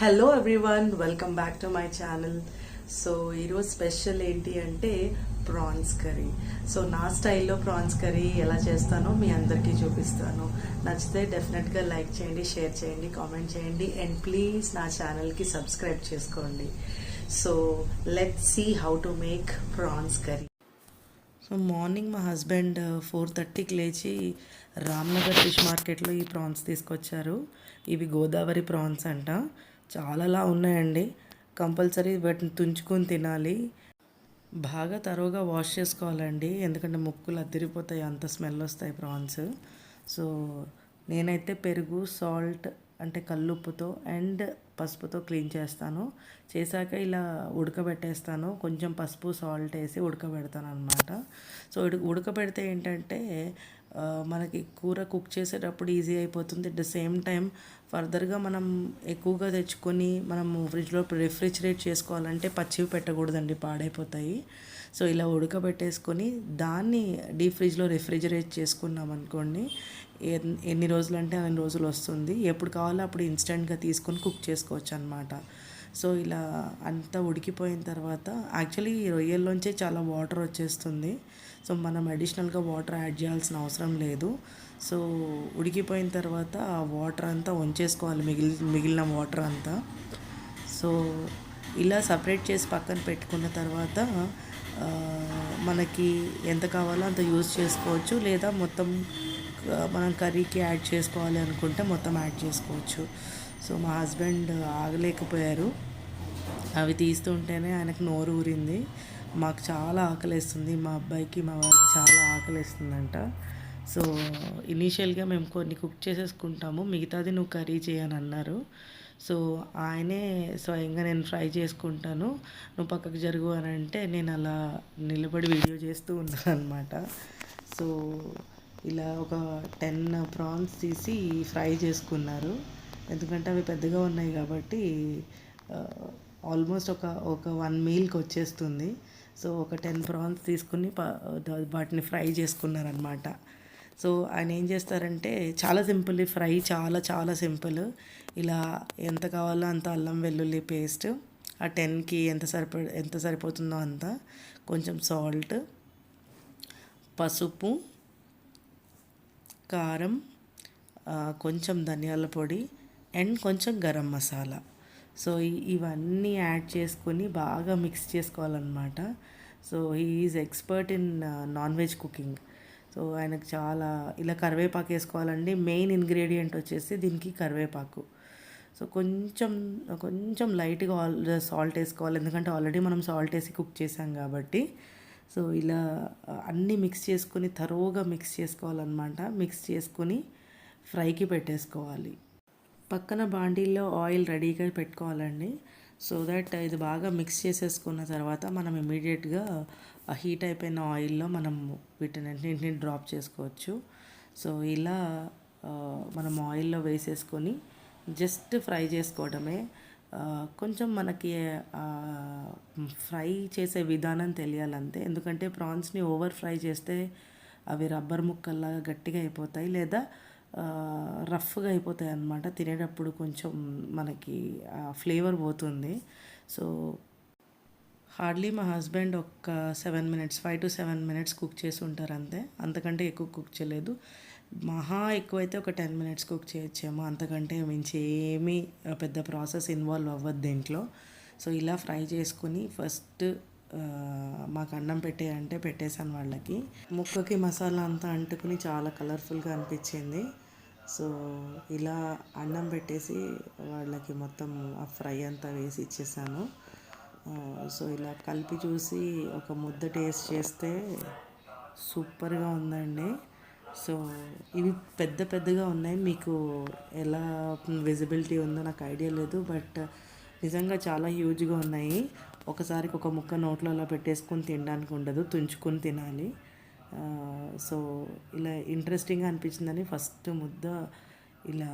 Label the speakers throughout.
Speaker 1: Hello everyone welcome back to my channel so ఈరోజు special ఏంటి అంటే ప్రాన్స్ కర్రీ సో నా స్టైల్లో ప్రాన్స్ కర్రీ ఎలా చేస్తానో మీ అందరికీ చూపిస్తాను. నచ్చితే డెఫినెట్గా లైక్ చేయండి షేర్ చేయండి కామెంట్ చేయండి అండ్ ప్లీజ్ నా ఛానల్కి సబ్స్క్రైబ్ చేసుకోండి. So let see how to make prawns curry so morning మా హస్బెండ్ ఫోర్ థర్టీకి లేచి రామ్నగర్ ఫిష్ మార్కెట్లో ఈ ప్రాన్స్ తీసుకొచ్చారు. ఇవి గోదావరి ప్రాన్స్ అంట. చాలాలా ఉన్నాయండి. కంపల్సరీ వాటిని తుంచుకొని తినాలి. బాగా తరువుగా వాష్ చేసుకోవాలండి. ఎందుకంటే ముక్కులు అద్దరిపోతాయి అంత స్మెల్ వస్తాయి ప్రాన్స్. సో నేనైతే పెరుగు సాల్ట్ అంటే కల్లుప్పుతో అండ్ పసుపుతో క్లీన్ చేస్తాను. చేశాక ఇలా ఉడకబెట్టేస్తాను. కొంచెం పసుపు సాల్ట్ వేసి ఉడకబెడతాను అనమాట సో ఉడకబెడితే ఏంటంటే మనకి కూర కుక్ చేసేటప్పుడు ఈజీ అయిపోతుంది. అట్ ద సేమ్ టైం ఫర్దర్గా మనం ఎక్కువగా తెచ్చుకొని మనము ఫ్రిడ్జ్లో రిఫ్రిజిరేట్ చేసుకోవాలంటే పచ్చివి పెట్టకూడదండి పాడైపోతాయి. సో ఇలా ఉడకబెట్టేసుకొని దాన్ని డీప్ ఫ్రిడ్జ్లో రిఫ్రిజిరేట్ చేసుకున్నాం అనుకోండి ఎన్ని రోజులు అంటే అన్ని రోజులు వస్తుంది. ఎప్పుడు కావాలో అప్పుడు ఇన్స్టెంట్గా తీసుకొని కుక్ చేసుకోవచ్చు అనమాట సో ఇలా అంతా ఉడికిపోయిన తర్వాత యాక్చువల్లీ రొయ్యల్లోంచే చాలా వాటర్ వచ్చేస్తుంది. సో మనం అడిషనల్గా వాటర్ యాడ్ చేయాల్సిన అవసరం లేదు. సో ఉడికిపోయిన తర్వాత ఆ వాటర్ అంతా వంచేసుకోవాలి మిగిలి మిగిలిన వాటర్ అంతా. సో ఇలా సపరేట్ చేసి పక్కన పెట్టుకున్న తర్వాత మనకి ఎంత కావాలో అంత యూజ్ చేసుకోవచ్చు. లేదా మొత్తం మనం కర్రీకి యాడ్ చేసుకోవాలి అనుకుంటే మొత్తం యాడ్ చేసుకోవచ్చు. సో మా హస్బెండ్ ఆగలేకపోయారు. అవి తీస్తుంటేనే ఆయనకు నోరు ఊరింది. మాకు చాలా ఆకలిస్తుంది. మా అబ్బాయికి మా వారికి చాలా ఆకలిస్తుందంట. సో ఇనీషియల్గా మేము కొన్ని కుక్ చేసేసుకుంటాము. మిగతాది నువ్వు కర్రీ చేయని అన్నారు సో ఆయనే స్వయంగా నేను ఫ్రై చేసుకుంటాను. నువ్వు పక్కకు జరుగు అని అంటే నేను అలా నిలబడి వీడియో చేస్తూ ఉన్నాను అనమాట సో ఇలా ఒక టెన్ ప్రాన్స్ తీసి ఫ్రై చేసుకున్నారు. ఎందుకంటే అవి పెద్దగా ఉన్నాయి కాబట్టి ఆల్మోస్ట్ ఒక ఒక వన్ మీల్కి వచ్చేస్తుంది. సో ఒక టెన్ ప్రాన్స్ తీసుకుని వాటిని ఫ్రై చేసుకున్నారనమాట సో ఆయన ఏం చేస్తారంటే చాలా సింపుల్ ఫ్రై చాలా చాలా సింపుల్. ఇలా ఎంత కావాలో అంత అల్లం వెల్లుల్లి పేస్ట్ ఆ టెన్కి ఎంత సరిపో ఎంత సరిపోతుందో అంత కొంచెం సాల్ట్ పసుపు కారం కొంచెం ధనియాల పొడి అండ్ కొంచెం గరం మసాలా. సో ఇవన్నీ యాడ్ చేసుకొని బాగా మిక్స్ చేసుకోవాలన్నమాట. So is expert in non veg cooking. So ఆయనకు చాలా ఇలా కరివేపాకు వేసుకోవాలండి. మెయిన్ ఇంగ్రీడియంట్ వచ్చేసి దీనికి కరివేపాకు. సో కొంచెం కొంచెం లైట్గా ఆల్ సాల్ట్ వేసుకోవాలి. ఎందుకంటే ఆల్రెడీ మనం సాల్ట్ వేసి కుక్ చేసాం కాబట్టి. సో ఇలా అన్నీ మిక్స్ చేసుకొని తరోగా మిక్స్ చేసుకోవాలన్నమాట. మిక్స్ చేసుకొని ఫ్రైకి పెట్టేసుకోవాలి. పక్కన బాండీల్లో ఆయిల్ రెడీగా పెట్టుకోవాలండి. సో దట్ ఇది బాగా మిక్స్ చేసేసుకున్న తర్వాత మనం ఇమీడియట్గా హీట్ అయిపోయిన ఆయిల్లో మనం వీటిని డ్రాప్ చేసుకోవచ్చు. సో ఇలా మనం ఆయిల్లో వేసేసుకొని జస్ట్ ఫ్రై చేసుకోవడమే. కొంచెం మనకి ఫ్రై చేసే విధానం తెలియాలంతే. ఎందుకంటే ప్రాన్స్ని ఓవర్ ఫ్రై చేస్తే అవి రబ్బర్ ముక్కల్లాగా గట్టిగా అయిపోతాయి. లేదా రఫ్గా అయిపోతాయి అన్నమాట. తినేటప్పుడు కొంచెం మనకి ఫ్లేవర్ పోతుంది. సో హార్డ్లీ మా హస్బెండ్ ఒక seven minutes five to seven minutes cook చేసి ఉంటారు అంతే. అంతకంటే ఎక్కువ కుక్ చేయలేదు. మహా ఎక్కువైతే ఒక టెన్ మినిట్స్ కుక్ చేయొచ్చేమో. అంతకంటే మించి ఏమీ పెద్ద ప్రాసెస్ ఇన్వాల్వ్ అవ్వద్దు దీంట్లో. సో ఇలా ఫ్రై చేసుకుని ఫస్ట్ మాకు అన్నం పెట్టేయంటే పెట్టేశాను వాళ్ళకి. ముక్కకి మసాలా అంతా అంటుకుని చాలా కలర్ఫుల్గా అనిపించింది. సో ఇలా అన్నం పెట్టేసి వాళ్ళకి మొత్తం ఆ ఫ్రై అంతా వేసి ఇచ్చేసాను. సో ఇలా కలిపి చూసి ఒక ముద్ద టేస్ట్ చేస్తే సూపర్గా ఉందండి. సో ఇవి పెద్ద పెద్దగా ఉన్నాయి. మీకు ఎలా విజిబిలిటీ ఉందో నాకు ఐడియా లేదు. బట్ నిజంగా చాలా హ్యూజ్గా ఉన్నాయి. ఒకసారికి ఒక ముక్క నోట్లో అలా పెట్టేసుకొని తినడానికి ఉండదు. తుంచుకొని తినాలి. సో ఇలా ఇంట్రెస్టింగ్గా అనిపించిందని ఫస్ట్ ముద్ద ఇలా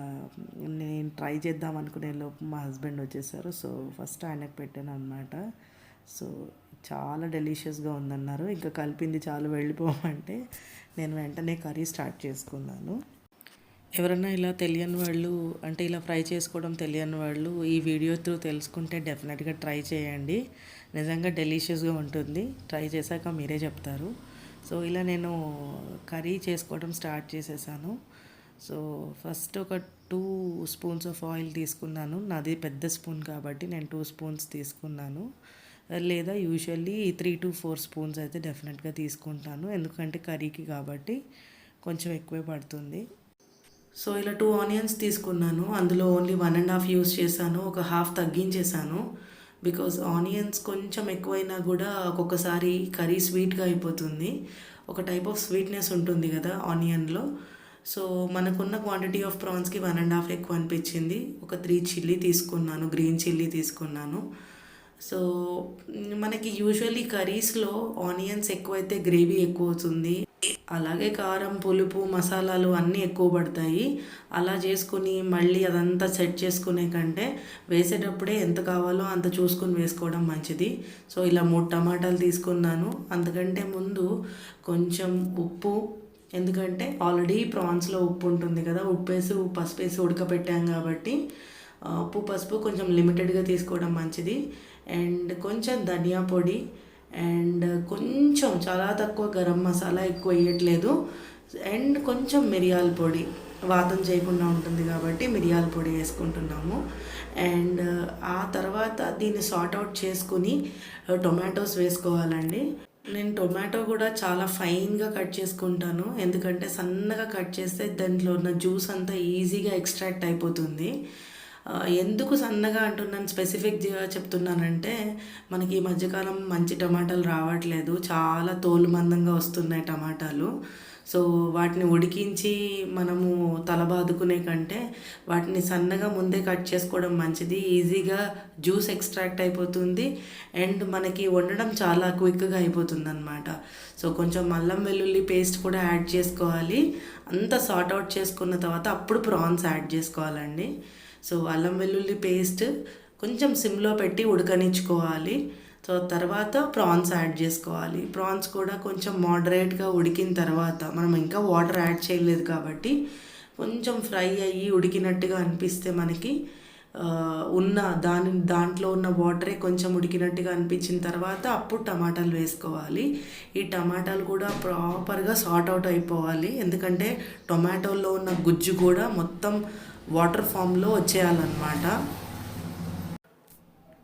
Speaker 1: నేను ట్రై చేద్దాం అనుకునే లోపు మా హస్బెండ్ వచ్చేసారు. సో ఫస్ట్ ఆయనకు పెట్టాను అనమాట సో చాలా డెలిషియస్గా ఉందన్నారు. ఇంకా కలిపింది చాలు వెళ్ళిపోమంటే నేను వెంటనే కర్రీ స్టార్ట్ చేసుకున్నాను. ఎవరైనా ఇలా తెలియని వాళ్ళు అంటే ఇలా ఫ్రై చేసుకోవడం తెలియని వాళ్ళు ఈ వీడియో త్రూ తెలుసుకుంటే డెఫినెట్గా ట్రై చేయండి. నిజంగా డెలిషియస్గా ఉంటుంది. ట్రై చేశాక మీరే చెప్తారు. సో ఇలా నేను కర్రీ చేసుకోవడం స్టార్ట్ చేసేసాను. సో ఫస్ట్ ఒక టూ స్పూన్స్ ఆఫ్ ఆయిల్ తీసుకున్నాను. నాది పెద్ద స్పూన్ కాబట్టి నేను టూ స్పూన్స్ తీసుకున్నాను. లేదా usually three to four spoons అయితే డెఫినెట్గా తీసుకుంటాను. ఎందుకంటే కర్రీకి కాబట్టి కొంచెం ఎక్కువే పడుతుంది. సో ఇలా టూ ఆనియన్స్ తీసుకున్నాను. అందులో only one and half use చేశాను. ఒక హాఫ్ తగ్గించేశాను. బికాజ్ ఆనియన్స్ కొంచెం ఎక్కువైనా కూడా ఒక్కొక్కసారి కర్రీ స్వీట్గా అయిపోతుంది. ఒక టైప్ ఆఫ్ స్వీట్నెస్ ఉంటుంది కదా ఆనియన్లో సో మనకున్న క్వాంటిటీ ఆఫ్ ప్రాన్స్కి వన్ అండ్ హాఫ్ ఎక్కువ అనిపించింది. ఒక త్రీ చిల్లీ తీసుకున్నాను గ్రీన్ చిల్లీ తీసుకున్నాను. సో మనకి యూజువల్లీ కర్రీస్లో ఆనియన్స్ ఎక్కువైతే గ్రేవీ ఎక్కువ అవుతుంది అలాగే కారం పులుపు మసాలాలు అన్నీ ఎక్కువ పడతాయి. అలా చేసుకుని మళ్ళీ అదంతా సెట్ చేసుకునే కంటే వేసేటప్పుడే ఎంత కావాలో అంత చూసుకొని వేసుకోవడం మంచిది. సో ఇలా మూడు టమాటాలు తీసుకున్నాను. అందుకంటే ముందు కొంచెం ఉప్పు. ఎందుకంటే ఆల్రెడీ ప్రాన్స్లో ఉప్పు ఉంటుంది కదా ఉప్పు వేసి పసుపు వేసి ఉడకబెట్టాం కాబట్టి ఉప్పు పసుపు కొంచెం లిమిటెడ్గా తీసుకోవడం మంచిది. అండ్ కొంచెం ధనియా పొడి అండ్ కొంచెం చాలా తక్కువ గరం మసాలా ఎక్కువ వేయట్లేదు. అండ్ కొంచెం మిరియాల పొడి. వాతం చేయకుండా ఉంటుంది కాబట్టి మిరియాల పొడి వేసుకుంటున్నాము. అండ్ ఆ తర్వాత దీన్ని సార్ట్ అవుట్ చేసుకుని టొమాటోస్ వేసుకోవాలండి. నేను టొమాటో కూడా చాలా ఫైన్గా కట్ చేసుకుంటాను. ఎందుకంటే సన్నగా కట్ చేస్తే దాంట్లో ఉన్న జ్యూస్ అంతా ఈజీగా ఎక్స్ట్రాక్ట్ అయిపోతుంది. ఎందుకు సన్నగా అంటున్నాను స్పెసిఫిక్గా చెప్తున్నానంటే మనకి ఈ మధ్యకాలం మంచి టమాటాలు రావట్లేదు చాలా తోలు మందంగా వస్తున్నాయి టమాటాలు. సో వాటిని ఉడికించి మనము తలబాదుకునే కంటే వాటిని సన్నగా ముందే కట్ చేసుకోవడం మంచిది ఈజీగా జ్యూస్ ఎక్స్ట్రాక్ట్ అయిపోతుంది అండ్ మనకి వండడం చాలా క్విక్గా అయిపోతుంది అనమాట సో కొంచెం అల్లం వెల్లుల్లి పేస్ట్ కూడా యాడ్ చేసుకోవాలి. అంతా సార్ట్ అవుట్ చేసుకున్న తర్వాత అప్పుడు ప్రాన్స్ యాడ్ చేసుకోవాలండి. సో అల్లం వెల్లుల్లి పేస్ట్ కొంచెం సిమ్లో పెట్టి ఉడకనిచ్చుకోవాలి. సో తర్వాత ప్రాన్స్ యాడ్ చేసుకోవాలి. ప్రాన్స్ కూడా కొంచెం మోడరేట్గా ఉడికిన తర్వాత మనం ఇంకా వాటర్ యాడ్ చేయలేదు కాబట్టి కొంచెం ఫ్రై అయ్యి ఉడికినట్టుగా అనిపిస్తే మనకి ఉన్న దాని దాంట్లో ఉన్న వాటరే కొంచెం ఉడికినట్టుగా అనిపించిన తర్వాత అప్పుడు టమాటాలు వేసుకోవాలి. ఈ టమాటాలు కూడా ప్రాపర్గా సార్ట్ అవుట్ అయిపోవాలి. ఎందుకంటే టొమాటోలో ఉన్న గుజ్జు కూడా మొత్తం వాటర్ ఫామ్లో వచ్చేయాలన్నమాట.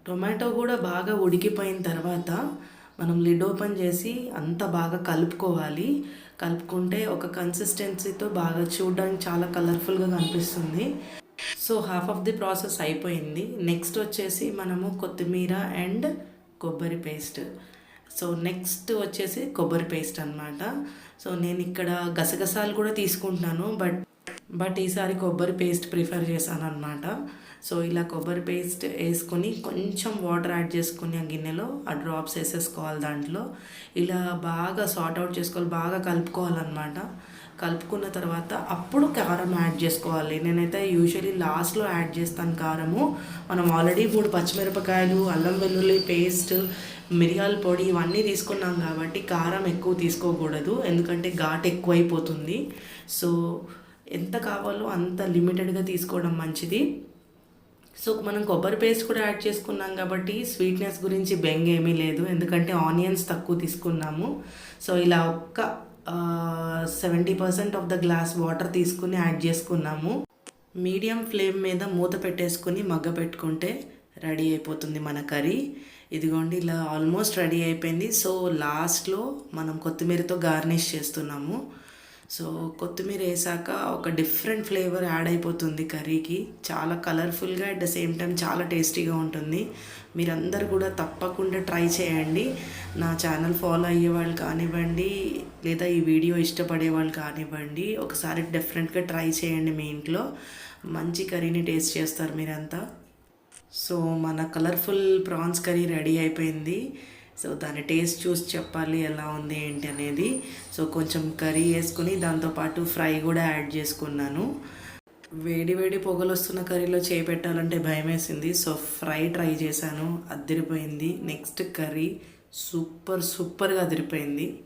Speaker 1: టొమాటో కూడా బాగా ఉడికిపోయిన తర్వాత మనం లిడ్ ఓపెన్ చేసి అంత బాగా కలుపుకోవాలి. కలుపుకుంటే ఒక కన్సిస్టెన్సీతో బాగా చూడడానికి చాలా కలర్ఫుల్గా కనిపిస్తుంది. So half of the process అయిపోయింది. నెక్స్ట్ వచ్చేసి మనము కొత్తిమీర అండ్ కొబ్బరి పేస్ట్. సో నెక్స్ట్ వచ్చేసి కొబ్బరి పేస్ట్ అనమాట సో నేను ఇక్కడ గసగసాలు కూడా తీసుకుంటున్నాను బట్ బట్ ఈసారి కొబ్బరి పేస్ట్ ప్రిఫర్ చేశాను అనమాట సో ఇలా కొబ్బరి పేస్ట్ వేసుకొని కొంచెం వాటర్ యాడ్ చేసుకుని ఆ గిన్నెలో ఆ డ్రాప్స్ వేసేసుకోవాలి దాంట్లో. ఇలా బాగా సార్ట్ అవుట్ చేసుకోవాలి బాగా కలుపుకోవాలన్నమాట. కలుపుకున్న తర్వాత అప్పుడు కారం యాడ్ చేసుకోవాలి. నేనైతే యూజువలీ లాస్ట్లో యాడ్ చేస్తాను కారము. మనం ఆల్రెడీ మూడు పచ్చిమిరపకాయలు అల్లం వెల్లుల్లి పేస్ట్ మిరియాల పొడి ఇవన్నీ తీసుకున్నాం కాబట్టి కారం ఎక్కువ తీసుకోకూడదు. ఎందుకంటే ఘాట్ ఎక్కువైపోతుంది. సో ఎంత కావాలో అంత లిమిటెడ్గా తీసుకోవడం మంచిది. సో మనం కొబ్బరి పేస్ట్ కూడా యాడ్ చేసుకున్నాం కాబట్టి స్వీట్నెస్ గురించి బెంగ్ ఏమీ లేదు. ఎందుకంటే ఆనియన్స్ తక్కువ తీసుకున్నాము. సో ఇలా ఒక్క seventy percent of the glass water తీసుకుని యాడ్ చేసుకున్నాము. మీడియం ఫ్లేమ్ మీద మూత పెట్టేసుకుని మగ్గ పెట్టుకుంటే రెడీ అయిపోతుంది మన కర్రీ. ఇదిగోండి ఇలా ఆల్మోస్ట్ రెడీ అయిపోయింది. సో లాస్ట్లో మనం కొత్తిమీరతో గార్నిష్ చేస్తున్నాము. సో కొత్తిమీర వేసాక ఒక డిఫరెంట్ ఫ్లేవర్ యాడ్ అయిపోతుంది కర్రీకి. చాలా కలర్ఫుల్గా అట్ ద సేమ్ టైం చాలా టేస్టీగా ఉంటుంది. మీరందరూ కూడా తప్పకుండా ట్రై చేయండి. నా ఛానల్ ఫాలో అయ్యే వాళ్ళు కానివ్వండి లేదా ఈ వీడియో ఇష్టపడే వాళ్ళు కానివ్వండి ఒకసారి డిఫరెంట్గా ట్రై చేయండి మీ ఇంట్లో. మంచి కర్రీని టేస్ట్ చేస్తారు మీరంతా. సో మన కలర్ఫుల్ ప్రాన్స్ కర్రీ రెడీ అయిపోయింది. సో దాని టేస్ట్ చూసి చెప్పాలి ఎలా ఉంది ఏంటి అనేది. సో కొంచెం కర్రీ వేసుకుని దాంతోపాటు ఫ్రై కూడా యాడ్ చేసుకున్నాను. వేడి వేడి పొగలు వస్తున్న కర్రీలో చేయి పెట్టాలంటే భయం వేసింది. సో ఫ్రై ట్రై చేశాను. అదిరిపోయింది. నెక్స్ట్ కర్రీ సూపర్ సూపర్గా అదిరిపోయింది.